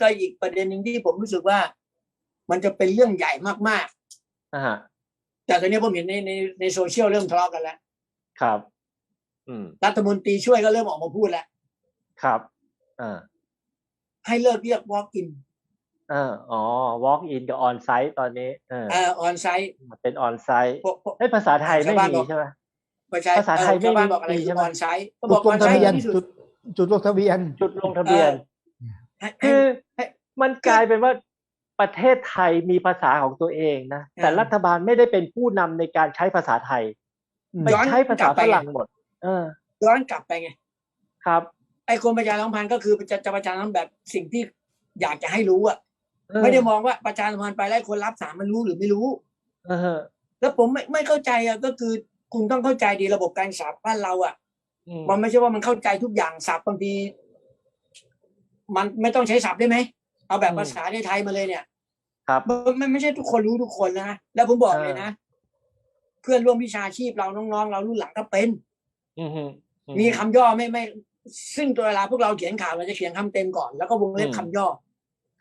ก็อีกประเด็นหนึ่งที่ผมรู้สึกว่า มันจะเป็นเรื่องใหญ่มากอ่าฮะๆแต่ตอนนี้ผมเห็นในในในโซเชียลเริ่มทะเลาะกันแล้ว ครับ อืมรัฐมนตรีช่วยก็เริ่มออกมาพูดแล้ว ครับอ่าให้เลิกเรียก walk in อ่าอ๋อ walk in กับ on site ตอนนี้เออเอ่อ on site เป็น on site พวกพวกเฮ้ยภาษาไทยไม่ชาวบ้านมีบอกใช่ไหมประชาภาษาไทยเออชาวบ้านไม่มีบอกอะไรใช่คือไหม on site ก็บจุอดกล on งทะ site เบียนที่สุดจุดจุดลงทะเบียน จุดลงทะเบียนให้ให้ คือให้มันกลายเป็นว่าประเทศไทยมีภาษาของตัวเองนะ แต่เออรัฐบาลไม่ได้เป็นผู้นำในการใช้ภาษาไทยอืมไปย้อนใช้ภากลัษาบไปฝรั่งหมด เออย้อนกลับไปไง ครับ ไอ้กรมประชาสัมพันธ์ก็คือจะจะประชาสัมพันธ์แบบสิ่งที่อยากจะให้รู้อะเออไม่ได้มองว่าประชาสัมพันธ์ไปแล้วคนรับสารมันรู้หรือไม่รู้ เออ แล้วผมไม่ไม่เข้าใจอะก็คือคุณต้องเข้าใจดีระบบการสับบ้านเราอะอืมมันไม่ใช่ว่ามันเข้าใจทุกอย่างสับบางที มันไม่ต้องใช้สับได้ไหมเอาแบบภาษาในไทยมาเลยเนี่ย ครับมันมันไม่ใช่ทุกคนรู้ทุกคนนะแล้วผมบอกเลยนะ เพื่อนร่วมวิชาชีพเราน้องๆ เรารุ่นหลังก็เป็นอืมอืมมีคำย่อไม่ไม่ ซึ่งตัวเวลาพวกเราเขียนข่าวเราจะเขียนคำเต็มก่อน แล้วก็วงเล็บอืมคำย่อ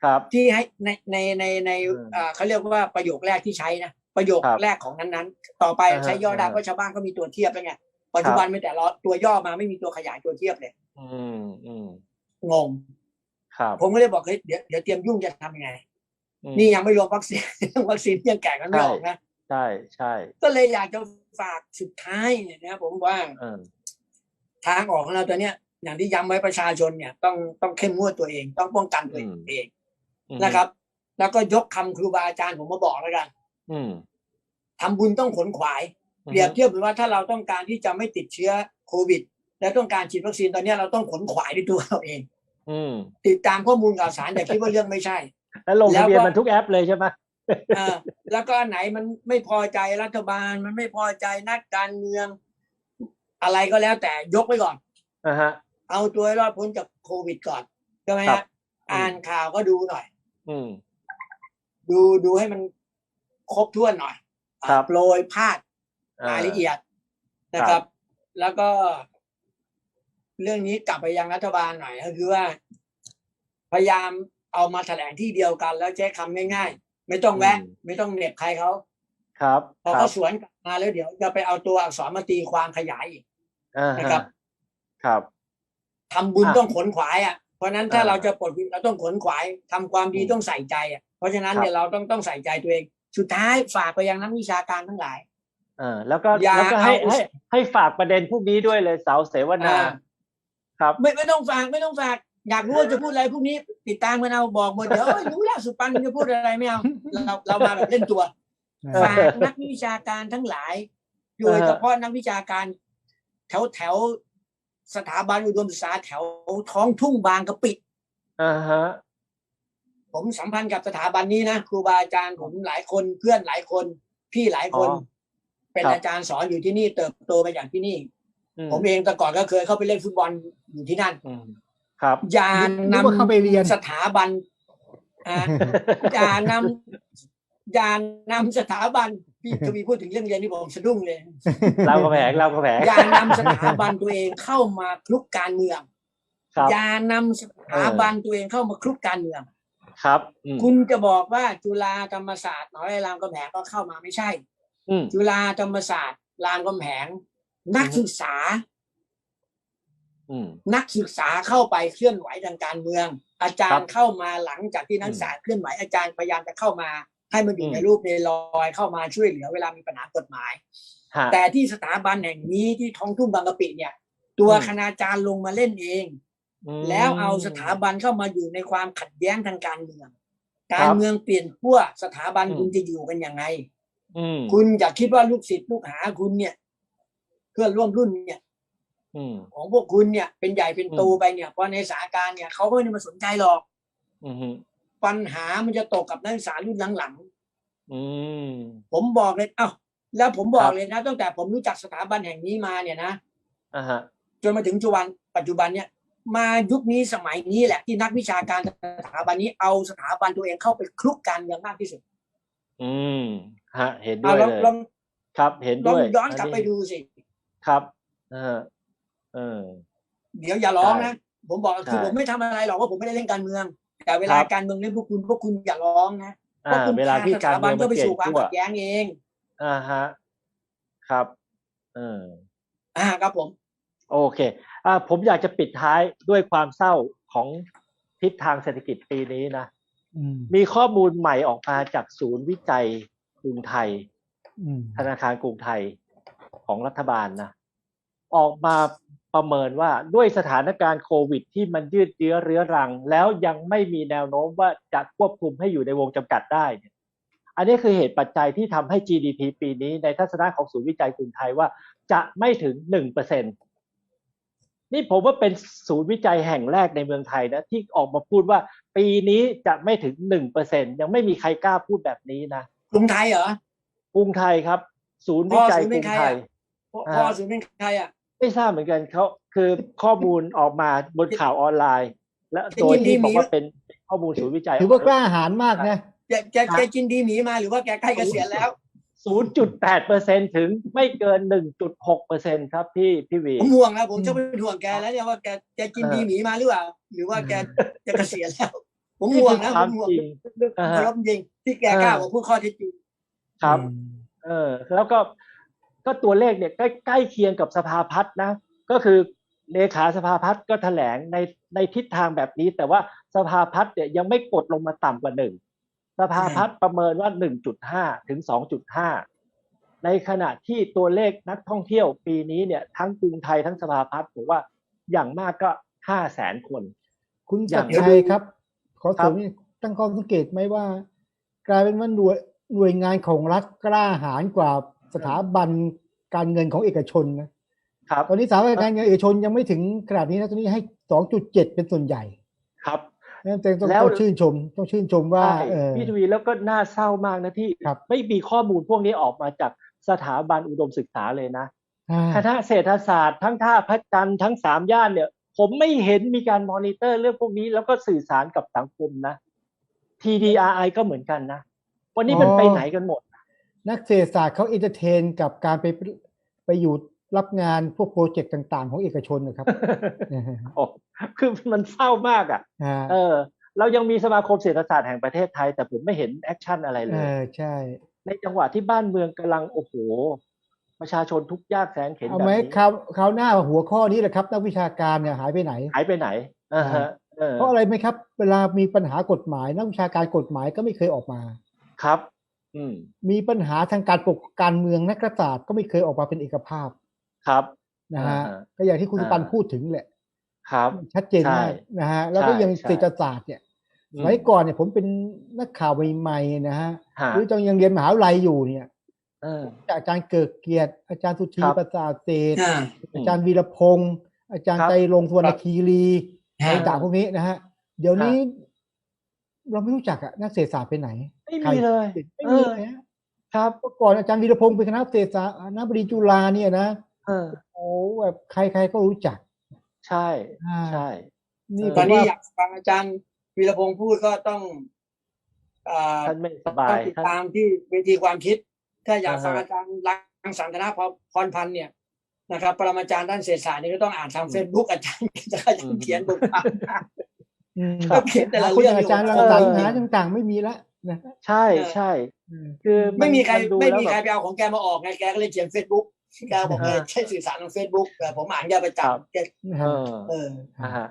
ครับ ที่ให้ในในในในอืมเอ่อเขาเรียกว่าประโยคแรกที่ใช้นะประโยคครับแรกของนั้นๆ ต่อไปอ่าฮะใช้ย่อได้อ่าฮะเพราะชาวบ้านก็มีตัวเทียบแล้วไงปัจจุบันมีแต่เราตัวย่อมาไม่มีตัวขยายตัวเทียบเลย อืมอืมงงครับ ผมก็เลยบอกเฮ้ยเดี๋ยวเดี๋ยวเตรียมยุ่งจะทำยังไงอืมนี่ยังไม่รวมวัคซีนวัคซีนยังแก่กันไม่ออกนะใช่ใช่ก็เลยอยากจะฝากสุดท้ายเนี่ยนะผมว่าเออทางออกของเราตัวเนี้ย อย่างที่ย้ำไว้ประชาชนเนี่ย ต้องต้องเข้มงวดตัวเอง ต้องป้องกันตัวเองอืมเองอืมนะครับ แล้วก็ยกคำครูบาอาจารย์ผมมาบอกแล้วกัน อืมทำบุญต้องขนขวาย เปรียบเทียบเหมือนว่าถ้าเราต้องการที่จะไม่ติดเชื้อโควิด และต้องการฉีดวัคซีนตอนเนี้ยเราต้องขนขวายด้วยตัวเราเองอืม ติดตามข้อมูลข่าวสารอย่าคิดว่าเรื่องไม่ใช่ แล้วลงทะเบียนแล้วก็มันทุกแอปเลยใช่ไหมเออแล้วก็อันไหนมันไม่พอใจรัฐบาล มันไม่พอใจนักการเมือง อะไรก็แล้วแต่ยกไว้ก่อนอ่าฮะเอาตัวให้รอดพ้นจากโควิดก่อนใช่ไหมครัฮะบอ่านข่าวก็ดูหน่อย อืมดูดูให้มันครบถ้วนหน่อยครับโปรยพาดรายละเอียดนะคครัรับบแล้วก็ เรื่องนี้กลับไปยังรัฐบาลหน่อยก็คือว่า พยายามเอามาแถลงที่เดียวกัน แล้วใช้คำง่ายๆ ไม่ต้องแวะ ไม่ต้องเหน็บใครเขาครับพอครัเขาบสวนกลับมาแล้วเดี๋ยวจะไปเอาตัวอักษรมาตีความขยายอีกอ่านะฮะครับ ครับทำบุญอะต้องขนขวายอะเพราะฉะนั้นถ้าอ่าเราจะปลดวิเราต้องขนขวายทำความดีอืมต้องใส่ใจอะเพราะฉะนั้นครับเนี่ยเราต้องต้องใส่ใจตัวเอง สุดท้ายฝากไปยังนักวิชาการทั้งหลาย เออแล้วก็อย่าแล้วก็ให้เอาให้ให้ฝากประเด็นพวกนี้ด้วยเลยเสาเสวนาอ่า ครับ ไม่ไม่ต้องฝากไม่ต้องฝาก อยากรู้ว่าจะพูดอะไรพรุ่งนี้ ติดตามกันเอาบอกหมดเดี๋ยวเอ้ยรู้แล้วสุปันจะพูดอะไรไม่เอาเราเรามาแบบเล่นตัวฝากนักวิชาการทั้งหลายโดยเฉพาะนักวิชาการ แถวแถวสถาบันอุดมศึกษาแถวท้องทุ่งบางกะปิอ่าฮะผมสัมพันธ์กับสถาบันนี้นะครูบาอาจารย์ผมหลายคนเพื่อนหลายคน พี่หลายคนอ๋อเป็นครับอาจารย์สอนอยู่ที่นี่ เติบโตมาจากที่นี่อื ผมเองแต่ก่อนก็เคยเข้าไปเล่นฟุตบอลอยู่ที่นั่นอืมครับอย่านึกว่าเข้าไปเรียนนำสถาบันอ่าอย่านำอย่านำสถาบันพี่ทวีพูดถึงเรื่องเรียนนี่ผมสะดุ้งเลยเรากระแผงเรากระแผงอย่านำสถาบันตัวเองเข้ามาคลุกการเมืองครับอย่านำสถาบันตัวเองเข้ามาคลุกการเมืองครับอืมคุณจะบอกว่าจุฬาธรรมศาสตร์มหาวิทยาลัยรามคำแหงก็เข้ามาไม่ใช่อืมจุฬาธรรมศาสตร์รามคำแหง นักศึกษาอืมนักศึกษาเข้าไปเคลื่อนไหวทางการเมือง อาจารครัย์บเข้ามาหลังจากที่นักศึกษาเคลื่อนไหวอาจารย์พยายามจะเข้ามา ให้มันอยู่อืมในรูปในรอยเข้ามาช่วยเหลือเวลามีปัญหากฎหมายฮะแต่ที่สถาบันแห่งนี้ที่ท้องทุ่งบางกะปิเนี่ย ตัวอืมคณาจารย์ลงมาเล่นเองมแล้วเอาสถาบันเข้ามาอยู่ในความขัดแย้งทางการเมืองครับการเมืองเปลี่ยนขั้วสถาบันอืมคุณจะอยู่กันยังไงอืมคุณอย่าคิดว่าลูกศิษย์ลูกหาคุณเนี่ยเพื่อนร่วมรุ่นเนี่ยอืมของพวกคุณเนี่ยเป็นใหญ่เป็นโตอืมไปเนี่ยเพราะในสถานการณ์เนี่ยเขาก็ไม่ได้มาสนใจหรอกอืมปัญหามันจะตกกับนักศึกษารุ่นหลังอืมๆผมบอกเลยเอ้าแล้วผมบอคกรับเลยนะตั้งแต่ผมรู้จักสถาบันแห่งนี้มาเนี่ยนะอ่าฮะจนมาถึงจุบันปัจจุบันเนี่ยมายุคนี้สมัยนี้แหละที่นักวิชาการสถาบันนี้เอาสถาบันตัวเองเข้าไปคลุกการเมืองมากที่สุด อืมฮะ เห็นด้เอาวยลองเลยลองครับเห็นลองด้วยย้อนกลับไปดูสิ ครับเออเออ เดี๋ยวอย่าร้องใช่นะ ผมบอกคือใช่ผมไม่ทำอะไรหรอกว่าผมไม่ได้เล่นการเมือง แต่เวลาครับการเมืองเนี่ยพวกคุณพวกคุณอย่าร้องนะเพอ่าราะคุณเวลาที่พการสถาเมืบัอนงก็มันไปเปลี่ยนสู่ความขั้วขัดแย้งเองอ่าฮะครับ เอออ่าครับผม โอเค อ่า ผมอยากจะปิดท้ายด้วยความเศร้าของทิศทางเศรษฐกิจปีนี้นะอืมมีข้อมูลใหม่ออกมาจากศูนย์วิจัยกรุงไทยอืมธนาคารกรุงไทยของรัฐบาลนะ ออกมาประเมินว่าด้วยสถานการณ์โควิด ที่มันยืดเยื้อเรื้อรัง แล้วยังไม่มีแนวโน้มว่าจะควบคุมให้อยู่ในวงจำกัดได้เนี่ยอันนี้คือเหตุปัจจัยที่ทำให้ GDP ปีนี้ในทัศนะของศูนย์วิจัยกรุงไทยว่าจะไม่ถึงหนึ่งเปอร์เซ็นนี่ผมว่าเป็นศูนย์วิจัยแห่งแรกในเมืองไทยนะที่ออกมาพูดว่า ปีนี้จะไม่ถึงหนึ่งเปอร์เซ็นยังไม่มีใครกล้าพูดแบบนี้นะกรุงไทยเหรอกรุงไทยครับ ศูนย์วิจัยพ่อศูนย์กเป็รุนงใครไทอะยพ่ออ่าพ่อศูนย์เป็นใครอะ ไม่ทราบเหมือนกันเขาคือข้อมูลออกมาบนข่าวออนไลน์ และโดยที่บอกว่าเป็นข้อมูลศูนย์วิจัยถือว่ากล้าหาญมากนะแกแกแกกินดีหมีมาหรือว่าแกใกล้เกษียณแล้ว 0.8เปอร์เซ็นถึงไม่เกิน 1.6เปอร์เซ็นครับพี่พี่วีผมห่วงนะผมจะเป็นห่วงแกแล้วเนี่ยว่าแกแกกินดีหมีมาหรือเปล่าหรือว่าแกจะเกษียณแล้ว ผมห่วงนะคผวามมห่วงจริงเรื่องอ่าเคาฮะรพจริงที่แกกล้าบอกพูดข้อเท็จจริงครับอืมเออ แล้วก็ ก็ตัวเลขเนี่ยใกล้ใกล้เคียงกับสภาพัฒน์นะ ก็คือเลขาสภาพัฒน์ก็แถลงในในทิศทางแบบนี้ แต่ว่าสภาพัฒน์เนี่ยยังไม่กดลงมาต่ำกว่าหนึ่งสภาพัฒน์ประเมินว่า 1.5 ถึง 2.5 ในขณะที่ตัวเลขนักท่องเที่ยวปีนี้เนี่ยทั้งกรุงไทยทั้งสภาพัฒน์บอกว่าอย่างมากก็ 5 แสนคน คุณอสัย่างกชัยครับ ขอครัเสริบมนี่ตั้งข้อสังเกตไหมว่า กลายเป็นว่าหน่วยหน่วยงานของรัฐกล้าหาญกว่า สถาบันการเงินของเอกชนนะครับตอนนี้สถาบันการเงินเอกชนยังไม่ถึงขนาดนี้นะตอนนี้ให้2.7เป็นส่วนใหญ่ครับนั่นแต่ต้องแล้วต้องชื่นชมต้องชื่นชมว่าใช่เออพี่ทวีแล้วก็น่าเศร้ามากนะที่ครับไม่มีข้อมูลพวกนี้ออกมาจากสถาบันอุดมศึกษาเลยนะอ่าคณะเศรษฐศาสตร์ทั้งท่าพระจันทร์ทั้งสามย่านเนี่ย ผมไม่เห็นมีการมอนิเตอร์เรื่องพวกนี้แล้วก็สื่อสารกับสังคมนะ TDRI ก็เหมือนกันนะ วันนี้มันไปไหนกันหมด นักเศรษฐศาสตร์เขาเอนเตอร์เทน กับการไปไปอยู่รับงานพวกโปรเจกต์ต่าง ๆ ของเอกชนนะครับโอ้คือมันเศร้ามากอะอ่าเออ เรายังมีสมาคมเศรษฐศาสตร์แห่งประเทศไทย แต่ผมไม่เห็นแอคชั่นอะไรเลเอยอใช่ ในจังหวะที่บ้านเมืองกำลังโอ้โหประชาชนทุกข์ยากแสนเข็นเอาแบบไหมนี้คราวคราวหน้าหัวข้อนี้แหละครับ นักวิชาการเนี่ยหายไปไหน หายไปไหนอ่าฮะเออเพราะอะไรไหมครับ เวลามีปัญหากฎหมาย นักวิชาการกฎหมายก็ไม่เคยออกมา ครับอื มมีปัญหาทางการปกการเมืองนักรัฐศาสตร์ก็ไม่เคยออกมาเป็นเอกภาพครับนะฮะอ่าฮะก็อย่างที่คุณอ่าสุปันพูดถึงแหละ ครับ ชัดเจนมากใช่นะฮะแล้วก็ใช่ยังใช่เศรษฐศาสตร์เนี่ยอืสมมัยก่อนเนี่ยผมเป็นนักข่าวใหม่ๆนะฮะฮะหรือจังยังเรียนมหาวิทยาลัยอยู่เนี่ยเอออาจารย์เกิดเกียรติ อาจารย์สุธีครับประสาทเศรษฐ์อ่าอาจารย์วีรพงศ์อาจารย์ครับไตรรงค์สุวรรณคีรีคอะไรรับต่างพวกนี้นะฮะเดี๋ยวครับนี้ เราไม่รู้จักอะนักเศรษฐศาสตร์ไปไหน ไม่ใครมีเลยไม่เอมีอเลยฮะครับเมื่อก่อนอาจารย์วีรพงศ์เป็นคณะเศรษฐศาสตร์คณะบดีจุฬาเนี่ยนะเออโอ้แบบใครๆก็รู้จัก ใช่อ่าใช่นี่เออผตอนมนี้ว่าอยากฟังอาจารย์วีรพงศ์พูดก็ต้องอ่าท่านไม่สบาต้อยงติดท่านตามที่เวทีความคิด ถ้าอยากอ่าฮะฟังอาจารย์รังสรรค์ธนพพรพันธ์เนี่ยนะครับปรมาจารย์ด้านเศรษฐศาสตร์นี่ก็ต้องอ่านทางเฟซบุ๊กอาจารย์จะขยันเขียนบทความอืม ก็เขียนแต่ละคุณเรื่องอาจารย์อยู่รังสรรค์เออหาต่างๆ ไม่มีละนะใช่ใช่อืมคือนไม่มีใครนดูไม่แล้วมีใครแบบไปเอาของแกมาออกไงแกก็เลยเขียนเฟซบุ๊กแกบอกเลยอ่าใช้สื่อสารทางเฟซบุ๊กแต่ผมอ่านแกประจำแกนะเอฮะอเอออ่าฮะ